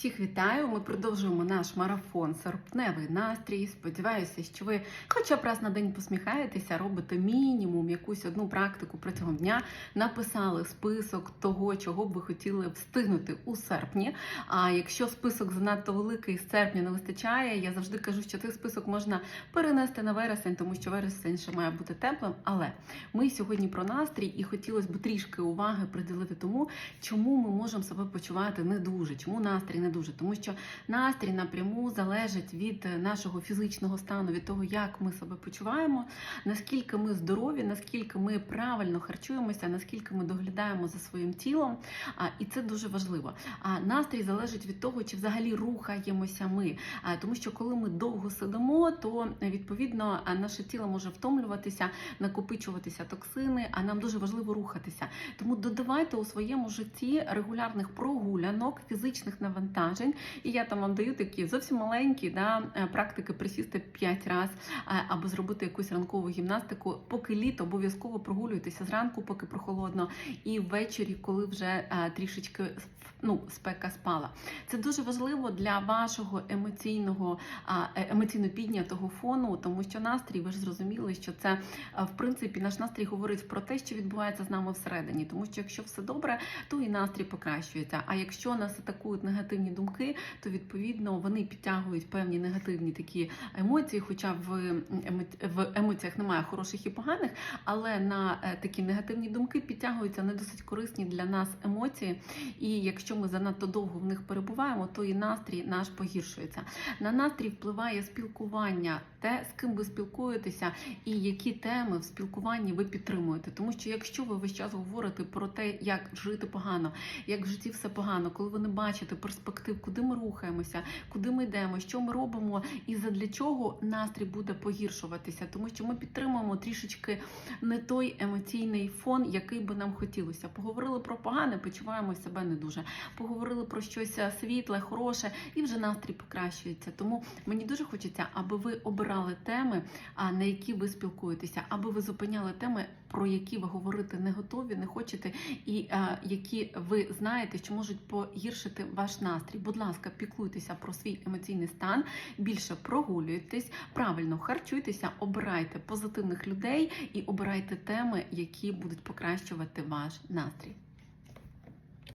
Всіх вітаю! Ми продовжуємо наш марафон серпневий настрій. Сподіваюся, що ви хоча б раз на день посміхаєтеся, робите мінімум якусь одну практику протягом дня, написали список того, чого б ви хотіли встигнути у серпні. А якщо список занадто великий з серпня не вистачає, я завжди кажу, що цей список можна перенести на вересень, тому що вересень ще має бути теплим. Але ми сьогодні про настрій і хотілося б трішки уваги приділити тому, чому ми можемо себе почувати не дуже, чому настрій не дуже, тому що настрій напряму залежить від нашого фізичного стану, від того, як ми себе почуваємо, наскільки ми здорові, наскільки ми правильно харчуємося, наскільки ми доглядаємо за своїм тілом. І це дуже важливо. А настрій залежить від того, чи взагалі рухаємося ми. Тому що коли ми довго сидимо, то відповідно наше тіло може втомлюватися, накопичуватися токсини, а нам дуже важливо рухатися. Тому додавайте у своєму житті регулярних прогулянок, фізичних навантажень. І я там вам даю такі зовсім маленькі да, е, практики присісти 5 разів або зробити якусь ранкову гімнастику. Поки літо обов'язково прогулюйтеся зранку, поки прохолодно, і ввечері, коли вже е, трішечки ну, спека спала. Це дуже важливо для вашого емоційного е, емоційно піднятого фону, тому що настрій, ви ж зрозуміли, що це в принципі наш настрій говорить про те, що відбувається з нами всередині. Тому що якщо все добре, то і настрій покращується. А якщо нас атакують негативні думки, то відповідно вони підтягують певні негативні такі емоції, хоча в, в емоціях немає хороших і поганих, але на е, такі негативні думки підтягуються не досить корисні для нас емоції. І якщо ми занадто довго в них перебуваємо, то і настрій наш погіршується. На настрій впливає спілкування, те, з ким ви спілкуєтеся, і які теми в спілкуванні ви підтримуєте. Тому що якщо ви весь час говорите про те, як жити погано, як в житті все погано, коли ви не бачите перспектив, куди ми рухаємося, куди ми йдемо, що ми робимо, і задля чого настрій буде погіршуватися, тому що ми підтримуємо трішечки не той емоційний фон, який би нам хотілося. Поговорили про погане, почуваємо себе не дуже. Поговорили про щось світле, хороше, і вже настрій покращується. Тому мені дуже хочеться, аби ви обирали теми, на які ви спілкуєтеся, аби ви зупиняли теми, про які ви говорити не готові, не хочете, і які ви знаєте, що можуть погіршити ваш настрій. Будь ласка, піклуйтеся про свій емоційний стан, більше прогулюйтесь, правильно харчуйтеся, обирайте позитивних людей і обирайте теми, які будуть покращувати ваш настрій.